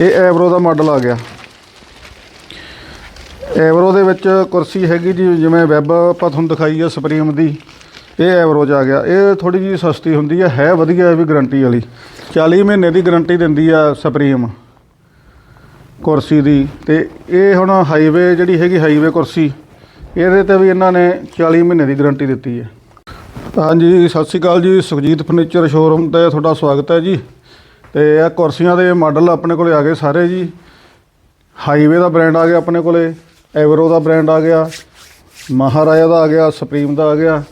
ਇਹ ਐਵਰੋ ਦਾ ਮਾਡਲ ਆ ਗਿਆ। ਐਵਰੋ ਦੇ ਵਿੱਚ ਕੁਰਸੀ ਹੈਗੀ ਜੀ, ਜਿਵੇਂ ਵੈਬ ਆਪਾਂ ਤੁਹਾਨੂੰ ਦਿਖਾਈ ਆ ਸੁਪਰੀਮ ਦੀ। ਇਹ ਐਵਰੋ 'ਚ ਆ ਗਿਆ। ਇਹ ਥੋੜੀ ਜੀ ਸਸਤੀ ਹੁੰਦੀ ਹੈ ਹੈ ਵਧੀਆ ਇਹ ਵੀ ਗਾਰੰਟੀ ਵਾਲੀ। 40 ਮਹੀਨੇ ਦੀ ਗਾਰੰਟੀ ਦਿੰਦੀ ਆ ਸੁਪਰੀਮ ਕੁਰਸੀ ਦੀ। ਤੇ ਇਹ ਹੁਣ ਹਾਈਵੇ ਜਿਹੜੀ ਹੈਗੀ ਹਾਈਵੇ ਕੁਰਸੀ, ਇਹਦੇ ਤੇ ਵੀ ਇਹਨਾਂ ਨੇ 40 ਮਹੀਨੇ ਦੀ ਗਾਰੰਟੀ ਦਿੱਤੀ ਹੈ ਹਾਂਜੀ, ਸਤਿ ਸ਼੍ਰੀ ਅਕਾਲ ਜੀ। ਸੁਖਜੀਤ ਫਰਨੀਚਰ ਸ਼ੋਰੂਮ ਤੇ ਤੁਹਾਡਾ ਸਵਾਗਤ ਹੈ ਜੀ। ਤੇ ਇਹ ਕੁਰਸੀਆਂ ਦੇ ਮਾਡਲ ਆਪਣੇ ਕੋਲੇ ਆ ਗਏ ਸਾਰੇ ਜੀ। ਹਾਈਵੇ ਦਾ ਬ੍ਰਾਂਡ ਆ ਗਿਆ ਆਪਣੇ ਕੋਲੇ ਐਵਰੋ ਦਾ ਬ੍ਰਾਂਡ ਆ ਗਿਆ, ਮਹਾਰਾਜਾ ਦਾ ਆ ਗਿਆ ਸੁਪਰੀਮ ਦਾ ਆ ਗਿਆ।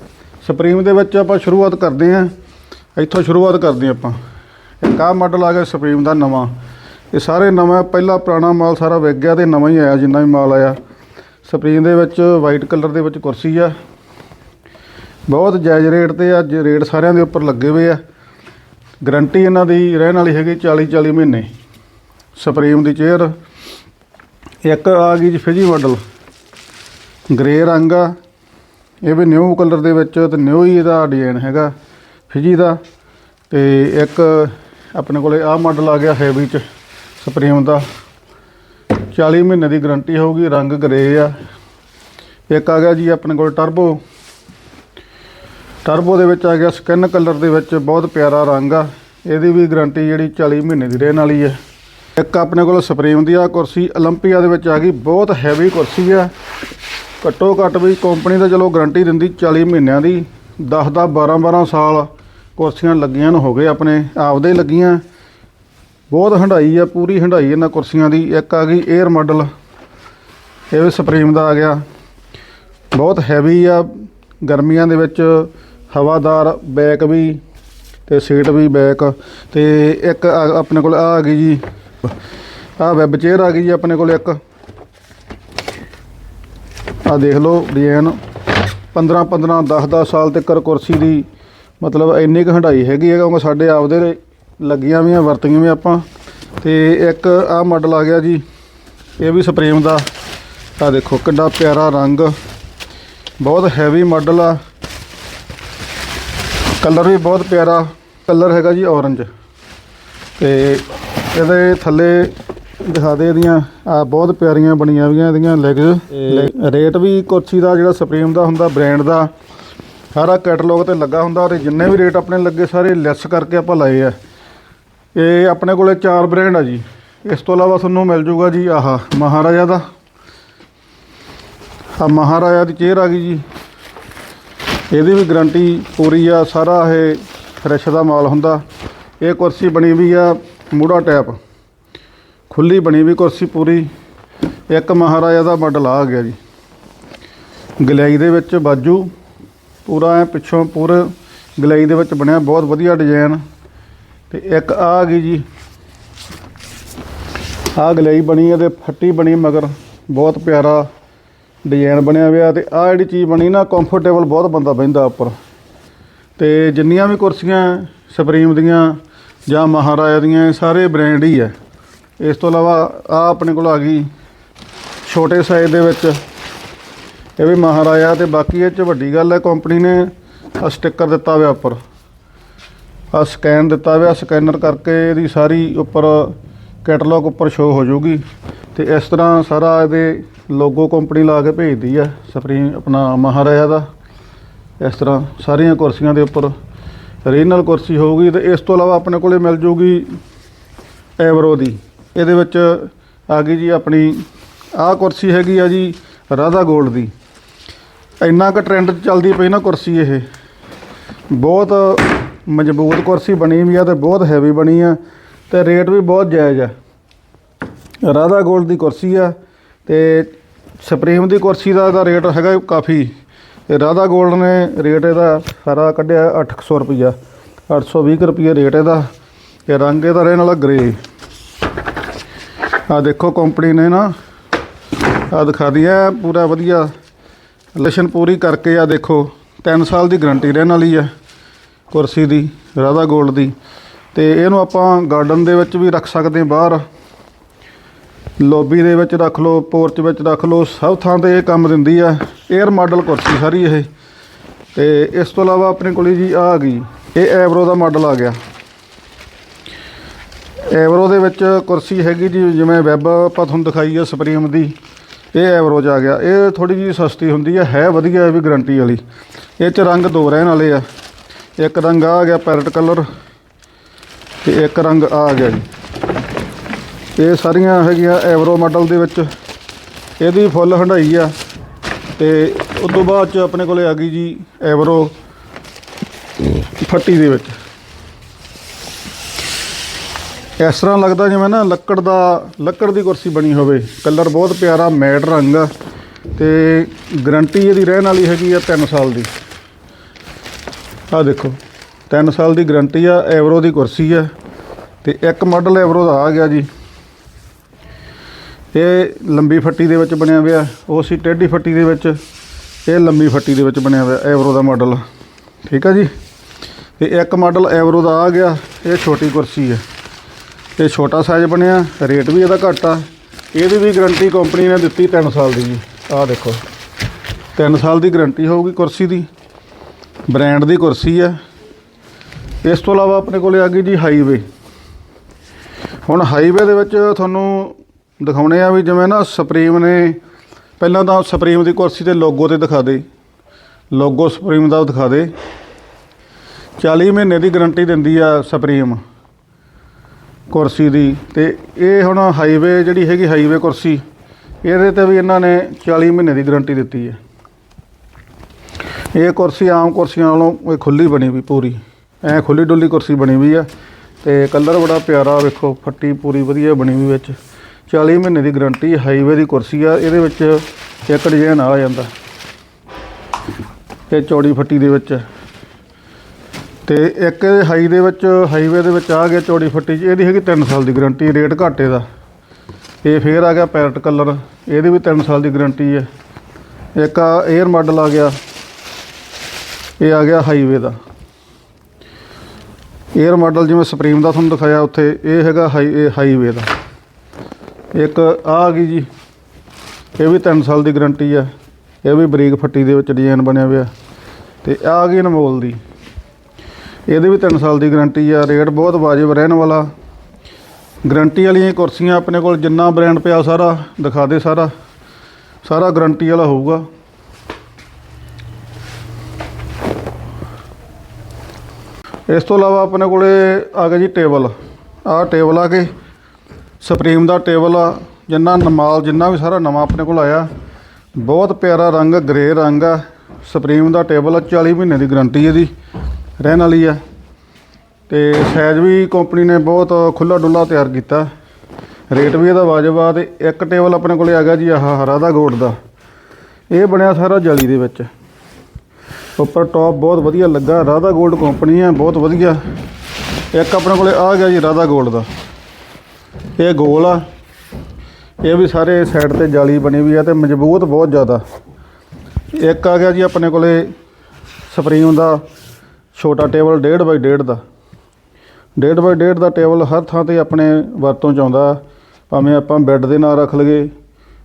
ਸੁਪਰੀਮ ਦੇ ਵਿੱਚ ਆਪਾਂ ਸ਼ੁਰੂਆਤ ਕਰਦੇ ਹਾਂ। ਇੱਥੋਂ ਸ਼ੁਰੂਆਤ ਕਰਦੇ ਹਾਂ ਆਪਾਂ। ਇੱਕ ਆਹ ਮਾਡਲ ਆ ਗਿਆ ਸੁਪਰੀਮ ਦਾ ਨਵਾਂ। ਇਹ ਸਾਰੇ ਨਵਾਂ, ਪਹਿਲਾ ਪੁਰਾਣਾ ਮਾਲ ਸਾਰਾ ਵਿਕ ਗਿਆ ਤੇ ਨਵਾਂ ਹੀ ਆਇਆ, ਜਿੰਨਾ ਵੀ ਮਾਲ ਆਇਆ। ਸੁਪਰੀਮ ਦੇ ਵਿੱਚ ਵਾਈਟ ਕਲਰ ਦੇ ਵਿੱਚ ਕੁਰਸੀ ਆ। ਬਹੁਤ ਜਾਇਜ਼ ਰੇਟ ਤੇ ਅੱਜ ਰੇਟ ਸਾਰਿਆਂ ਦੇ ਉੱਪਰ ਲੱਗੇ ਹੋਏ ਆ। ਗਰੰਟੀ ਇਹਨਾਂ ਦੀ ਰਹਿਣ ਵਾਲੀ ਹੈਗੀ 40 40 ਮਹੀਨੇ। ਸੁਪਰੀਮ ਦੀ ਚੇਅਰ ਇੱਕ ਆ ਗਈ ਜੀ ਫਿਜੀ ਮਾਡਲ ਗ੍ਰੇ ਰੰਗ ਆ। ਇਹ ਵੀ ਨਿਊ ਕਲਰ ਦੇ ਵਿੱਚ ਤੇ ਨਿਊ ਹੀ ਇਹਦਾ ਡਿਜ਼ਾਈਨ ਹੈਗਾ ਫਿਜੀ ਦਾ। ਤੇ ਇੱਕ ਆਪਣੇ ਕੋਲੇ ਆਹ ਮਾਡਲ ਆ ਗਿਆ ਹੈਵੀ ਚ ਸੁਪਰੀਮ ਦਾ। 40 ਮਹੀਨੇ ਦੀ ਗਰੰਟੀ ਹੋਊਗੀ, ਰੰਗ ਗ੍ਰੇ ਆ। ਇੱਕ ਆ ਗਿਆ ਜੀ ਆਪਣੇ ਕੋਲ ਟਰਬੋ ਟਰਬੋ ਦੇ ਵਿੱਚ ਆ ਗਿਆ ਸਕਿਨ ਕਲਰ ਦੇ ਵਿੱਚ ਬਹੁਤ ਪਿਆਰਾ ਰੰਗ ਆ। ਇਹਦੀ ਵੀ ਗਾਰੰਟੀ ਜਿਹੜੀ 40 ਮਹੀਨੇ ਦੀ ਰਹਿਣ ਵਾਲੀ ਹੈ ਇੱਕ ਆਪਣੇ ਕੋਲ ਸਪਰੀਮ ਦੀ ਆ ਕੁਰਸੀ 올림픽ਆ ਦੇ ਵਿੱਚ ਆ ਗਈ, ਬਹੁਤ ਹੈਵੀ ਕੁਰਸੀ ਆ। ਘੱਟੋ ਘੱਟ ਵੀ ਕੰਪਨੀ ਦਾ ਚਲੋ ਗਾਰੰਟੀ ਦਿੰਦੀ 40 ਮਹੀਨਿਆਂ ਦੀ 10 10 12 12 ਸਾਲ ਕੁਰਸੀਆਂ ਲੱਗੀਆਂ ਨੂੰ ਹੋ ਗਏ ਆਪਣੇ, ਆਪਦੇ ਲੱਗੀਆਂ। ਬਹੁਤ ਹੰਡਾਈ ਆ, ਪੂਰੀ ਹੰਡਾਈ ਇਹਨਾਂ ਕੁਰਸੀਆਂ ਦੀ। ਇੱਕ ਆ ਗਈ 에ਅਰ ਮਾਡਲ ਇਹ ਵੀ ਸਪਰੀਮ ਦਾ ਆ ਗਿਆ। ਬਹੁਤ ਹੈਵੀ ਆ, ਗਰਮੀਆਂ ਦੇ ਵਿੱਚ ਹਵਾਦਾਰ ਬੈਕ ਵੀ ਤੇ ਸੀਟ ਵੀ ਬੈਕ ਤੇ ਇੱਕ ਆ- ਆਪਣੇ ਕੋਲ ਆ ਆ ਗਈ ਜੀ। ਆ ਵੈਬ ਚੇਅਰ ਆ ਗਈ ਜੀ ਆਪਣੇ ਕੋਲ ਇੱਕ। ਆ ਦੇਖ ਲਓ ਡਿਜ਼ਾਈਨ 15 15 10 10 ਸਾਲ ਤੱਕ ਕੁਰਸੀ ਦੀ ਮਤਲਬ ਇੰਨੀ ਕੁ ਹੰਡਾਈ ਹੈਗੀ ਹੈ ਕਿਉਂਕਿ ਸਾਡੇ ਆਪਦੇ ਲੱਗੀਆਂ ਵੀ ਆ, ਵਰਤੀਆਂ ਵੀ ਆਪਾਂ। ਤੇ ਇੱਕ ਆ ਮਾਡਲ ਆ ਗਿਆ ਜੀ, ਇਹ ਵੀ ਸੁਪਰੀਮ ਦਾ। ਆ ਦੇਖੋ ਕਿੰਨਾ ਪਿਆਰਾ ਰੰਗ। ਬਹੁਤ ਹੈਵੀ ਮਾਡਲ ਆ। ਕਲਰ ਵੀ ਬਹੁਤ ਪਿਆਰਾ ਕਲਰ ਹੈਗਾ ਜੀ ਔਰੰਜ। ਤੇ ਇਹਦੇ ਥੱਲੇ ਦਿਖਾ ਦੇ ਇਹਦੀਆਂ ਆ ਬਹੁਤ ਪਿਆਰੀਆਂ ਬਣੀਆਂ ਵੀਆਂ ਇਹਦੀਆਂ ਲੈਗਸ ਰੇਟ ਵੀ ਕੁਰਸੀ ਦਾ ਜਿਹੜਾ ਸੁਪਰੀਮ ਦਾ ਹੁੰਦਾ ਬ੍ਰਾਂਡ ਦਾ ਸਾਰਾ ਕੈਟਲੌਗ ਤੇ ਲੱਗਾ ਹੁੰਦਾ ਤੇ ਜਿੰਨੇ ਵੀ ਰੇਟ ਆਪਣੇ ਲੱਗੇ ਸਾਰੇ ਲੈਸ ਕਰਕੇ ਆਪਾਂ ਲਾਏ ਆ। ਇਹ ਆਪਣੇ ਕੋਲੇ ਚਾਰ ਬ੍ਰਾਂਡ ਆ ਜੀ। ਇਸ ਤੋਂ ਇਲਾਵਾ ਤੁਹਾਨੂੰ ਮਿਲ ਜੂਗਾ ਜੀ ਆਹ ਮਹਾਰਾਜਾ ਦਾ। ਆ ਮਹਾਰਾਜਾ ਦੀ ਚੇਅਰ ਆ ਗਈ ਜੀ। ਇਹਦੀ ਵੀ ਗਰੰਟੀ ਪੂਰੀ ਆ, ਸਾਰਾ ਇਹ ਫਰੈਸ਼ ਦਾ ਮਾਲ ਹੁੰਦਾ। ਇਹ ਕੁਰਸੀ ਬਣੀ ਵੀ ਆ ਮੂੜਾ ਟੈਪ। ਖੁੱਲੀ ਬਣੀ ਵੀ ਕੁਰਸੀ ਪੂਰੀ। ਇੱਕ ਮਹਾਰਾਜਾ ਦਾ ਮਾਡਲ ਆ ਗਿਆ ਜੀ। ਗਲਾਈ ਦੇ ਵਿੱਚ ਬਾਜੂ। ਪੂਰਾ ਐ ਪਿੱਛੋਂ ਪੂਰੇ ਗਲਾਈ ਦੇ ਵਿੱਚ ਬਣਿਆ, ਬਹੁਤ ਵਧੀਆ ਡਿਜ਼ਾਈਨ। ਤੇ ਇੱਕ ਆ ਗਈ ਜੀ। ਆ ਗਲਾਈ ਬਣੀ ਹੈ ਇਹਦੇ ਫੱਟੀ ਬਣੀ ਮਗਰ। ਬਹੁਤ ਪਿਆਰਾ ਡਿਜ਼ਾਈਨ ਬਣਿਆ ਹੋਇਆ ਤੇ ਆਹ ਜਿਹੜੀ ਚੀਜ਼ ਬਣੀ ਨਾ ਕੰਫਰਟੇਬਲ ਬਹੁਤ ਬੰਦਾ ਬਹਿੰਦਾ ਉੱਪਰ। ਤੇ ਜਿੰਨੀਆਂ ਵੀ ਕੁਰਸੀਆਂ ਸੁਪਰੀਮ ਦੀਆਂ ਜਾਂ ਮਹਾਰਾਜਾ ਦੀਆਂ ਸਾਰੇ ਬ੍ਰਾਂਡ ਹੀ ਹੈ ਇਸ ਤੋਂ ਇਲਾਵਾ ਆ ਆਪਣੇ ਕੋਲ ਆ ਗਈ ਛੋਟੇ ਸਾਈਜ਼ ਦੇ ਵਿੱਚ। ਇਹ ਵੀ ਮਹਾਰਾਜਾ ਤੇ ਬਾਕੀ ਇਹ ਚ ਵੱਡੀ ਗੱਲ ਹੈ ਕੰਪਨੀ ਨੇ ਆ ਸਟicker ਦਿੱਤਾ ਹੋਇਆ ਉੱਪਰ। ਆ ਸਕੈਨ ਦਿੱਤਾ ਹੋਇਆ ਸਕੈਨਰ ਕਰਕੇ ਇਹਦੀ ਸਾਰੀ ਉੱਪਰ ਕੈਟਲੌਗ ਉੱਪਰ ਸ਼ੋ ਹੋ ਜਾਊਗੀ। ਤੇ ਇਸ ਤਰ੍ਹਾਂ ਸਾਰਾ ਇਹਦੇ ਲੋਗੋ ਕੰਪਨੀ ਲਾ ਕੇ ਭੇਜਦੀ ਆ ਸੁਪਰੀਮ ਆਪਣਾ ਮਹਾਰਾਜਾ ਦਾ। ਇਸ ਤਰ੍ਹਾਂ ਸਾਰੀਆਂ ਕੁਰਸੀਆਂ ਦੇ ਉੱਪਰ ਰੀਜਨਲ ਕੁਰਸੀ ਹੋਊਗੀ ਤੇ ਇਸ ਤੋਂ ਇਲਾਵਾ ਆਪਣੇ ਕੋਲੇ ਮਿਲ ਜੂਗੀ ਐਵਰੋ ਦੀ। ਇਹਦੇ ਵਿੱਚ ਆ ਗਈ ਜੀ ਆਪਣੀ ਆਹ ਕੁਰਸੀ ਹੈਗੀ ਆ ਜੀ ਰਾਧਾ ਗੋਲਡ ਦੀ। ਇੰਨਾ ਕੁ ਟ੍ਰੈਂਡ ਚੱਲਦੀ ਪਈ ਨਾ ਕੁਰਸੀ ਇਹ। ਬਹੁਤ ਮਜ਼ਬੂਤ ਕੁਰਸੀ ਬਣੀ ਵੀ ਆ ਤੇ ਬਹੁਤ ਹੈਵੀ ਬਣੀ ਆ ਤੇ ਰੇਟ ਵੀ ਬਹੁਤ ਜਾਇਜ਼ ਆ। ਰਾਧਾ 골ਡ ਦੀ ਕੁਰਸੀ ਆ ਤੇ ਸੁਪਰੀਮ ਦੀ ਕੁਰਸੀ ਦਾ ਇਹਦਾ ਰੇਟ ਹੈਗਾ ਕਾਫੀ। ਤੇ ਰਾਧਾ ਗੋਲਡ ਨੇ ਰੇਟ ਇਹਦਾ ਸਾਰਾ ਕੱਢਿਆ 800 ਰੁਪਈਆ। 820 ਰੁਪਈਆ ਰੇਟ ਇਹਦਾ। ਤੇ ਰੰਗ ਇਹਦਾ ਰਹਿਣ ਵਾਲਾ ਗ੍ਰੇ। ਆ ਦੇਖੋ ਕੰਪਨੀ ਨੇ ਨਾ ਆ ਦਿਖਾ ਦਿਆ ਪੂਰਾ ਵਧੀਆ ਲੇਸ਼ਨ ਪੂਰੀ ਕਰਕੇ ਆ ਦੇਖੋ 3 ਸਾਲ ਦੀ ਗਾਰੰਟੀ ਰਹਿਣ ਵਾਲੀ ਆ ਕੁਰਸੀ ਦੀ, ਰਾਧਾ 골ਡ ਦੀ। ਤੇ ਇਹਨੂੰ ਆਪਾਂ ਗਾਰਡਨ ਦੇ ਵਿੱਚ ਵੀ ਰੱਖ ਸਕਦੇ ਹਾਂ ਬਾਹਰ। ਲੌਬੀ ਦੇ ਵਿੱਚ ਰੱਖ ਲਓ, ਪੋਰਚ ਵਿੱਚ ਰੱਖ ਲਓ, ਸਭ ਥਾਂ ਤੇ ਇਹ ਕੰਮ ਦਿੰਦੀ ਆ। 에ਅਰ ਮਾਡਲ ਕੁਰਸੀ ਸਾਰੀ ਇਹ। ਤੇ ਇਸ ਤੋਂ ਇਲਾਵਾ ਆਪਣੇ ਕੋਲ ਜੀ ਆ ਗਈ, ਇਹ ਐਵਰੋ ਦਾ ਮਾਡਲ ਆ ਗਿਆ। ਐਵਰੋ ਦੇ ਵਿੱਚ ਕੁਰਸੀ ਹੈਗੀ ਜੀ, ਜਿਵੇਂ ਵੈਬ ਆਪਾਂ ਤੁਹਾਨੂੰ ਦਿਖਾਈ ਆ ਸੁਪਰੀਮ ਦੀ, ਇਹ ਐਵਰੋ 'ਚ ਆ ਗਿਆ। ਇਹ ਥੋੜੀ ਜੀ ਸਸਤੀ ਹੁੰਦੀ ਹੈ ਹੈ ਵਧੀਆ ਇਹ ਵੀ ਗਾਰੰਟੀ ਵਾਲੀ। ਇਹ 'ਚ ਰੰਗ ਦੋ ਰਹਿਣ ਵਾਲੇ ਆ। ਇੱਕ ਰੰਗ ਆ ਗਿਆ ਪੈਰਟ ਕਲਰ ਤੇ ਇੱਕ ਰੰਗ ਆ ਗਿਆ ਜੀ। ਇਹ ਸਾਰੀਆਂ ਹੈਗੀਆਂ ਐਵਰੋ ਮਾਡਲ ਦੇ ਵਿੱਚ। ਇਹਦੀ ਫੁੱਲ ਹੰਡਾਈ ਆ। ਤੇ ਉਸ ਤੋਂ ਬਾਅਦ ਚ ਆਪਣੇ ਕੋਲੇ ਆ ਗਈ ਜੀ ਐਵਰੋ ਫੱਟੀ ਦੇ ਵਿੱਚ। ਇਸ ਤਰ੍ਹਾਂ ਲੱਗਦਾ ਜਿਵੇਂ ਨਾ ਲੱਕੜ ਦਾ, ਲੱਕੜ ਦੀ ਕੁਰਸੀ ਬਣੀ ਹੋਵੇ। ਕਲਰ ਬਹੁਤ ਪਿਆਰਾ, ਮੈਟ ਰੰਗ ਆ। ਤੇ ਗਰੰਟੀ ਇਹਦੀ ਰਹਿਣ ਵਾਲੀ ਹੈਗੀ ਆ 3 ਸਾਲ ਦੀ। ਆ ਦੇਖੋ 3 ਸਾਲ ਦੀ ਗਰੰਟੀ ਆ, ਐਵਰੋ ਦੀ ਕੁਰਸੀ ਆ। ਤੇ ਇੱਕ ਮਾਡਲ ਐਵਰੋ ਦਾ ਆ ਗਿਆ ਜੀ। ਇਹ ਲੰਬੀ ਫੱਟੀ ਦੇ ਵਿੱਚ ਬਣਿਆ ਹੋਇਆ, ਉਹ ਸੀ ਟੇਢੀ ਫੱਟੀ ਦੇ ਵਿੱਚ, ਇਹ ਲੰਬੀ ਫੱਟੀ ਦੇ ਵਿੱਚ ਬਣਿਆ ਹੋਇਆ, ਐਵਰੋ ਦਾ ਮਾਡਲ। ਠੀਕ ਆ ਜੀ? ਤੇ ਇੱਕ ਮਾਡਲ ਐਵਰੋ ਦਾ ਆ ਗਿਆ, ਇਹ ਛੋਟੀ ਕੁਰਸੀ ਹੈ ਇਹ ਛੋਟਾ ਸਾਈਜ਼ ਬਣਿਆ, ਰੇਟ ਵੀ ਇਹਦਾ ਘੱਟ ਆ। ਇਹਦੀ ਵੀ ਗਾਰੰਟੀ ਕੰਪਨੀ ਨੇ ਦਿੱਤੀ 3 ਸਾਲ ਦੀ ਜੀ। ਆਹ ਦੇਖੋ 3 ਸਾਲ ਦੀ ਗਾਰੰਟੀ ਹੋਊਗੀ ਕੁਰਸੀ ਦੀ। ਬ੍ਰਾਂਡ ਦੀ ਕੁਰਸੀ ਹੈ ਇਸ ਤੋਂ ਇਲਾਵਾ ਆਪਣੇ ਕੋਲੇ ਆ ਗਈ ਜੀ ਹਾਈਵੇ ਹੁਣ ਹਾਈਵੇ ਦੇ ਵਿੱਚ ਤੁਹਾਨੂੰ ਦਿਖਾਉਣੇ ਆ ਵੀ ਜਿਵੇਂ ਨਾ ਸੁਪਰੀਮ ਨੇ, ਪਹਿਲਾਂ ਤਾਂ ਸੁਪਰੀਮ ਦੀ ਕੁਰਸੀ ਤੇ ਲੋਗੋ ਤੇ ਦਿਖਾ ਦੇ। ਲੋਗੋ ਸੁਪਰੀਮ ਦਾ ਦਿਖਾ ਦੇ। 40 ਮਹੀਨੇ ਦੀ ਗਾਰੰਟੀ ਦਿੰਦੀ ਆ ਸੁਪਰੀਮ ਕੁਰਸੀ ਦੀ। ਤੇ ਇਹ ਹੁਣ ਹਾਈਵੇ ਜਿਹੜੀ ਹੈਗੀ ਹਾਈਵੇ ਕੁਰਸੀ, ਇਹਦੇ ਤੇ ਵੀ ਇਹਨਾਂ ਨੇ 40 ਮਹੀਨੇ ਦੀ ਗਾਰੰਟੀ ਦਿੱਤੀ ਹੈ ਇਹ ਕੁਰਸੀ ਆਮ ਕੁਰਸੀਆਂ ਨਾਲੋਂ ਇਹ ਖੁੱਲੀ ਬਣੀ ਵੀ ਪੂਰੀ। ਐ ਖੁੱਲੀ ਡੁੱਲੀ ਕੁਰਸੀ ਬਣੀ ਵੀ ਆ। ਤੇ ਕਲਰ ਬੜਾ ਪਿਆਰਾ ਵੇਖੋ, ਫੱਟੀ ਪੂਰੀ ਵਧੀਆ ਬਣੀ ਵੀ ਵਿੱਚ। 40 ਮਹੀਨੇ ਦੀ ਗਾਰੰਟੀ ਹਾਈਵੇ ਦੀ ਕੁਰਸੀ ਆ, ਇਹਦੇ ਵਿੱਚ ਇੱਕ ਡਿਜ਼ਾਈਨ ਆ ਜਾਂਦਾ। ਇਹ ਚੌੜੀ ਫੱਟੀ ਦੇ ਵਿੱਚ। ਤੇ ਇੱਕ ਹਾਈ ਦੇ ਵਿੱਚ ਹਾਈਵੇ ਦੇ ਵਿੱਚ ਆ ਗਿਆ ਚੌੜੀ ਫੱਟੀ 'ਚ, ਇਹਦੀ ਹੈਗੀ 3 ਸਾਲ ਦੀ ਗਾਰੰਟੀ, ਰੇਟ ਘੱਟ ਇਹਦਾ। ਇਹ ਫੇਰ ਆ ਗਿਆ ਪੈਰਟ ਕਲਰ, ਇਹਦੀ ਵੀ 3 ਸਾਲ ਦੀ ਗਾਰੰਟੀ ਹੈ ਇੱਕ ਆ 에ਅਰ ਮਾਡਲ ਆ ਗਿਆ, ਇਹ ਆ ਗਿਆ ਹਾਈਵੇ ਦਾ। 에ਅਰ ਮਾਡਲ ਜਿਵੇਂ ਸੁਪਰੀਮ ਦਾ ਤੁਹਾਨੂੰ ਦਿਖਾਇਆ ਉੱਥੇ, ਇਹ ਹੈਗਾ ਹਾਈ ਹਾਈਵੇ ਦਾ। ਇੱਕ ਆਹ ਆ ਗਈ ਜੀ, ਇਹ ਵੀ 3 ਸਾਲ ਦੀ ਗਾਰੰਟੀ ਆ, ਇਹ ਵੀ ਬਰੀਕ ਫੱਟੀ ਦੇ ਵਿੱਚ ਡਿਜ਼ਾਈਨ ਬਣਿਆ ਹੋਇਆ। ਤੇ ਆ ਆ ਗਈ ਅਨਮੋਲ ਦੀ। ਇਹਦੇ ਵੀ 3 ਸਾਲ ਦੀ ਗਾਰੰਟੀ ਆ, ਰੇਟ ਬਹੁਤ ਵਾਜਬ ਰਹਿਣ ਵਾਲਾ। ਗਾਰੰਟੀ ਵਾਲੀਆਂ ਕੁਰਸੀਆਂ ਆਪਣੇ ਕੋਲ ਜਿੰਨਾ ਬ੍ਰਾਂਡ ਪਿਆ ਸਾਰਾ, ਦਿਖਾ ਦੇ ਸਾਰਾ। ਸਾਰਾ ਗਾਰੰਟੀ ਵਾਲਾ ਹੋਊਗਾ। ਇਸ ਤੋਂ ਇਲਾਵਾ ਆਪਣੇ ਕੋਲੇ ਆ ਗਿਆ ਜੀ ਟੇਬਲ। ਆਹ ਟੇਬਲ ਆ ਕੇ ਸੁਪਰੀਮ ਦਾ ਟੇਬਲ ਆ, ਜਿੰਨਾ ਨਮਾਲ, ਜਿੰਨਾ ਵੀ ਸਾਰਾ ਨਵਾਂ ਆਪਣੇ ਕੋਲ ਆਇਆ, ਬਹੁਤ ਪਿਆਰਾ ਰੰਗ ਗ੍ਰੇ ਰੰਗ ਆ। ਸੁਪਰੀਮ ਦਾ ਟੇਬਲ ਆ 40 ਮਹੀਨੇ ਦੀ ਗਾਰੰਟੀ ਇਹਦੀ, ਰਹਿਣ ਵਾਲੀ ਆ। ਤੇ ਸਾਈਜ਼ ਵੀ ਕੰਪਨੀ ਨੇ ਬਹੁਤ ਖੁੱਲਾ ਡੁੱਲਾ ਤਿਆਰ ਕੀਤਾ। ਰੇਟ ਵੀ ਇਹਦਾ ਵਾਜਬ ਆ ਤੇ ਇੱਕ ਟੇਬਲ ਆਪਣੇ ਕੋਲੇ ਆ ਗਿਆ ਜੀ ਆਹ ਹਰਾ ਦਾ ਗੋਟ ਦਾ। ਇਹ ਬਣਿਆ ਸਾਰਾ ਜਲੀ ਦੇ ਵਿੱਚ। ਉੱਪਰ ਟੌਪ ਬਹੁਤ ਵਧੀਆ ਲੱਗਾ, ਰਾਧਾ ਗੋਲਡ ਕੰਪਨੀ ਹੈ ਬਹੁਤ ਵਧੀਆ। ਇੱਕ ਆਪਣੇ ਕੋਲੇ ਆ ਗਿਆ ਜੀ ਰਾਧਾ ਗੋਲਡ ਦਾ। ਇਹ ਗੋਲ ਆ। ਇਹ ਵੀ ਸਾਰੇ ਸਾਈਡ ਤੇ ਜਾਲੀ ਬਣੀ ਵੀ ਆ ਤੇ ਮਜ਼ਬੂਤ ਬਹੁਤ ਜ਼ਿਆਦਾ। ਇੱਕ ਆ ਗਿਆ ਜੀ ਆਪਣੇ ਕੋਲੇ ਸੁਪਰੀਮ ਦਾ ਛੋਟਾ ਟੇਬਲ 1.5 ਬਾਈ 1.5 ਦਾ। 1.5 ਬਾਈ 1.5 ਦਾ ਟੇਬਲ ਹਰ ਥਾਂ ਤੇ ਆਪਣੇ ਵਰਤੋਂ ਚ ਆਉਂਦਾ। ਭਾਵੇਂ ਆਪਾਂ ਬੈੱਡ ਦੇ ਨਾਲ ਰੱਖ ਲਈਏ,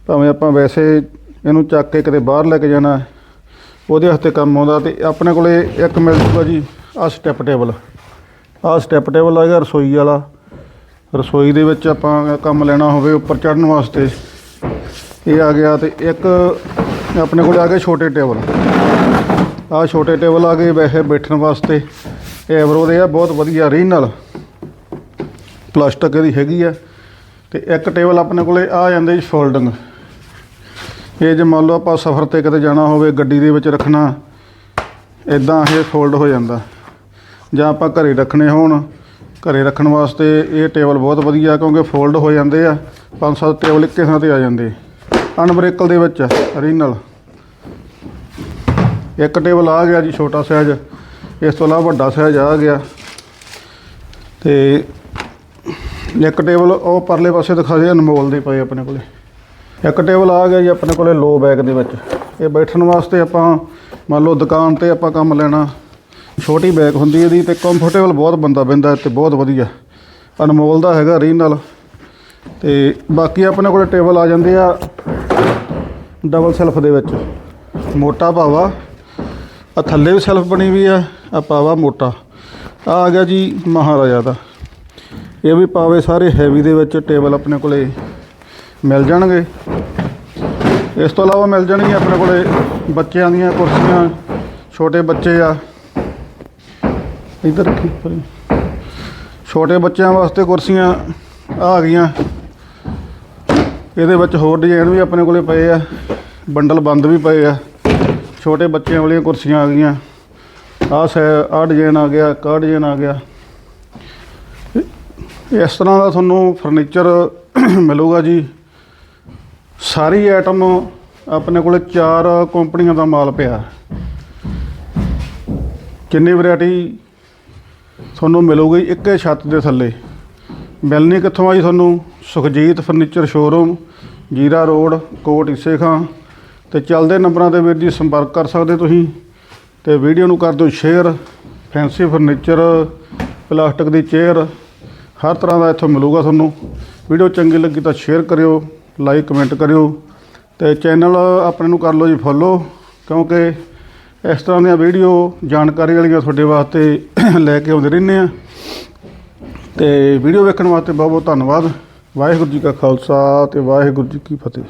ਭਾਵੇਂ ਆਪਾਂ ਵੈਸੇ ਇਹਨੂੰ ਚੱਕ ਕੇ ਕਿਤੇ ਬਾਹਰ ਲੈ ਕੇ ਜਾਣਾ, ਉਹਦੇ ਵਾਸਤੇ ਕੰਮ ਆਉਂਦਾ ਤੇ ਆਪਣੇ ਕੋਲੇ ਇੱਕ ਮਿਲ ਜੂਗਾ ਜੀ ਆ ਸਟੈਪ ਟੇਬਲ ਆਹ ਸਟੈਪ ਟੇਬਲ ਆ ਗਿਆ ਰਸੋਈ ਵਾਲਾ। ਰਸੋਈ ਦੇ ਵਿੱਚ ਆਪਾਂ ਕੰਮ ਲੈਣਾ ਹੋਵੇ ਉੱਪਰ ਚੜ੍ਹਨ ਵਾਸਤੇ। ਇਹ ਆ ਗਿਆ ਤੇ ਇੱਕ ਆਪਣੇ ਕੋਲ ਆ ਗਏ ਛੋਟੇ ਟੇਬਲ। ਆਹ ਛੋਟੇ ਟੇਬਲ ਆ ਗਏ ਵੈਸੇ ਬੈਠਣ ਵਾਸਤੇ। ਇਹ ਐਵਰੋ ਦੇ ਆ, ਬਹੁਤ ਵਧੀਆ ਰੀਨਲ ਪਲਾਸਟਿਕ ਇਹਦੀ ਹੈਗੀ ਆ। ਤੇ ਇੱਕ ਟੇਬਲ ਆਪਣੇ ਕੋਲੇ ਆ ਜਾਂਦੇ ਜੀ ਫੋਲਡਿੰਗ ਇਹ ਜੇ ਮੰਨ ਲਓ ਆਪਾਂ ਸਫ਼ਰ ਤੇ ਕਿਤੇ ਜਾਣਾ ਹੋਵੇ, ਗੱਡੀ ਦੇ ਵਿੱਚ ਰੱਖਣਾ ਇਦਾਂ ਇਹ ਫੋਲਡ ਹੋ ਜਾਂਦਾ। ਜਾਂ ਆਪਾਂ ਘਰੇ ਰੱਖਣੇ ਹੋਣ ਘਰੇ ਰੱਖਣ ਵਾਸਤੇ ਇਹ ਟੇਬਲ ਬਹੁਤ ਵਧੀਆ ਕਿਉਂਕਿ ਫੋਲਡ ਹੋ ਜਾਂਦੇ ਆ। ਪੰਜ ਸੱਤ ਟੇਬਲ ਇੱਕੇ ਥਾਂ ਤੇ ਆ ਜਾਂਦੇ। ਅਨਬ੍ਰੇਕਲ ਦੇ ਵਿੱਚ, ਰੀਨਲ। ਇੱਕ ਟੇਬਲ ਆ ਗਿਆ ਜੀ, ਛੋਟਾ ਸਾਈਜ਼। ਇਸ ਤੋਂ ਇਲਾਵਾ ਵੱਡਾ ਸਾਈਜ਼ ਆ ਗਿਆ। ਤੇ ਇੱਕ ਟੇਬਲ ਉਹ ਪਰਲੇ ਪਾਸੇ ਦਿਖਾ ਦੇ, ਅਨਮੋਲ ਦੇ ਪਏ ਆਪਣੇ ਕੋਲੇ। ਇੱਕ ਟੇਬਲ ਆ ਗਿਆ ਜੀ, ਆਪਣੇ ਕੋਲੇ ਲੋ ਬੈਕ ਦੇ ਵਿੱਚ। ਇਹ ਬੈਠਣ ਵਾਸਤੇ ਆਪਾਂ, ਮੰਨ ਲਓ ਦੁਕਾਨ ਤੇ ਆਪਾਂ ਕੰਮ ਲੈਣਾ। ਛੋਟੀ ਬੈਗ ਹੁੰਦੀ ਇਹਦੀ ਤੇ ਕੰਫਰਟੇਬਲ ਬਹੁਤ ਬੰਦਾ ਬਹਿੰਦਾ ਤੇ ਬਹੁਤ ਵਧੀਆ। ਅਨਮੋਲ ਦਾ ਹੈਗਾ ਰੀ ਨਾਲ। ਤੇ ਬਾਕੀ ਆਪਣੇ ਕੋਲ ਟੇਬਲ ਆ ਜਾਂਦੇ ਆ ਡਬਲ ਸੈਲਫ ਦੇ ਵਿੱਚ। ਮੋਟਾ ਪਾਵਾ ਆ ਥੱਲੇ ਵੀ ਸੈਲਫ ਬਣੀ ਵੀ ਆ ਆ ਪਾਵਾ ਮੋਟਾ। ਆ ਆ ਗਿਆ ਜੀ ਮਹਾਰਾਜਾ ਦਾ। ਇਹ ਵੀ ਪਾਵੇ ਸਾਰੇ ਹੈਵੀ ਦੇ ਵਿੱਚ ਟੇਬਲ ਆਪਣੇ ਕੋਲੇ ਮਿਲ ਜਾਣਗੇ। ਇਸ ਤੋਂ ਇਲਾਵਾ ਮਿਲ ਜਾਣਗੀਆਂ ਆਪਣੇ ਕੋਲੇ ਬੱਚਿਆਂ ਦੀਆਂ ਕੁਰਸੀਆਂ, ਛੋਟੇ ਬੱਚੇ ਆ। ਇੱਧਰ ਰੱਖੀ ਪਰੇ। ਛੋਟੇ ਬੱਚਿਆਂ ਵਾਸਤੇ ਕੁਰਸੀਆਂ ਆ ਗਈਆਂ। ਇਹਦੇ ਵਿੱਚ ਹੋਰ ਡਿਜ਼ਾਈਨ ਵੀ ਆਪਣੇ ਕੋਲੇ ਪਏ ਆ। ਬੰਡਲ ਬੰਦ ਵੀ ਪਏ ਆ। ਛੋਟੇ ਬੱਚਿਆਂ ਵਾਲੀਆਂ ਕੁਰਸੀਆਂ ਆ ਗਈਆਂ। ਆਹ ਸੈ, ਆਹ ਡਿਜ਼ਾਈਨ ਆ ਗਿਆ ਕਾ ਡਿਜ਼ਾਈਨ ਆ ਗਿਆ। ਇਸ ਤਰ੍ਹਾਂ ਦਾ ਤੁਹਾਨੂੰ ਫਰਨੀਚਰ ਮਿਲੂਗਾ ਜੀ। ਸਾਰੀ ਆਈਟਮ ਆਪਣੇ ਕੋਲੇ ਚਾਰ ਕੰਪਨੀਆਂ ਦਾ ਮਾਲ ਪਿਆ। ਕਿੰਨੀ ਵੈਰਾਈਟੀ ਤੁਹਾਨੂੰ ਮਿਲੂਗੀ ਇੱਕੇ ਛੱਤ ਦੇ ਥੱਲੇ। ਮਿਲਣੀ ਕਿੱਥੋਂ ਆ ਜੀ ਤੁਹਾਨੂੰ? Sukhjeet furniture showroom Zira road, Kot Ise Khan. ਤੇ ਚੱਲਦੇ ਨੰਬਰਾਂ ਤੇ ਵੀਰ ਜੀ ਸੰਪਰਕ ਕਰ ਸਕਦੇ ਤੁਸੀਂ। ਤੇ ਵੀਡੀਓ ਨੂੰ ਕਰ ਦਿਓ ਸ਼ੇਅਰ। ਫੈਂਸੀ ਫਰਨੀਚਰ ਪਲਾਸਟਿਕ ਦੀ ਚੇਅਰ ਹਰ ਤਰ੍ਹਾਂ ਦਾ ਇੱਥੋਂ ਮਿਲੂਗਾ ਤੁਹਾਨੂੰ। ਵੀਡੀਓ ਚੰਗੀ ਲੱਗੀ ਤਾਂ ਸ਼ੇਅਰ ਕਰਿਓ ਲਾਈਕ ਕਮੈਂਟ ਕਰਿਓ। ਤੇ ਚੈਨਲ ਆਪਣੇ ਨੂੰ ਕਰ ਲਓ ਜੀ ਫੋਲੋ ਕਿਉਂਕਿ ਇਸ ਤਰ੍ਹਾਂ ਦੀਆਂ ਵੀਡੀਓ ਜਾਣਕਾਰੀ ਵਾਲੀਆਂ ਤੁਹਾਡੇ ਵਾਸਤੇ ਲੈ ਕੇ ਆਉਂਦੇ ਰਹਿੰਦੇ ਆ ਤੇ ਵੀਡੀਓ ਵੇਖਣ ਵਾਸਤੇ ਬਹੁਤ ਬਹੁਤ ਧੰਨਵਾਦ। ਵਾਹਿਗੁਰੂ ਜੀ ਕਾ ਖਾਲਸਾ ਤੇ ਵਾਹਿਗੁਰੂ ਜੀ ਕੀ ਫਤਿਹ।